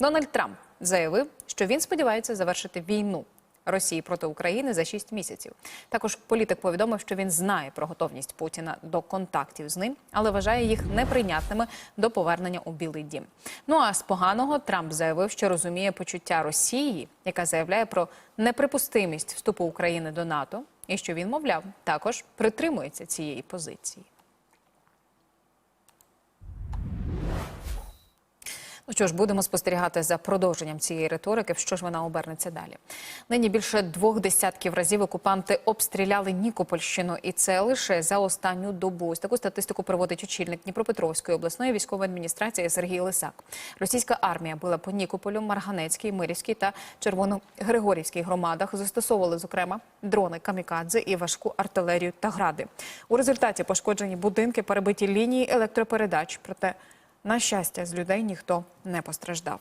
Дональд Трамп заявив, що він сподівається завершити війну Росії проти України за 6 місяців. Також політик повідомив, що він знає про готовність Путіна до контактів з ним, але вважає їх неприйнятними до повернення у Білий Дім. Ну а з поганого Трамп заявив, що розуміє почуття Росії, яка заявляє про неприпустимість вступу України до НАТО, і що він, мовляв, також притримується цієї позиції. Ну що ж, будемо спостерігати за продовженням цієї риторики. В що ж вона обернеться далі? Нині більше двох десятків разів окупанти обстріляли Нікопольщину, і це лише за останню добу. Ось таку статистику проводить очільник Дніпропетровської обласної військової адміністрації Сергій Лисак. Російська армія била по Нікополю, Марганецькій, Мирівській та Червоногригорівській громадах. Застосовували зокрема дрони камікадзе і важку артилерію та гради. У результаті пошкоджені будинки, перебиті лінії електропередач. Проте на щастя, з людей ніхто не постраждав.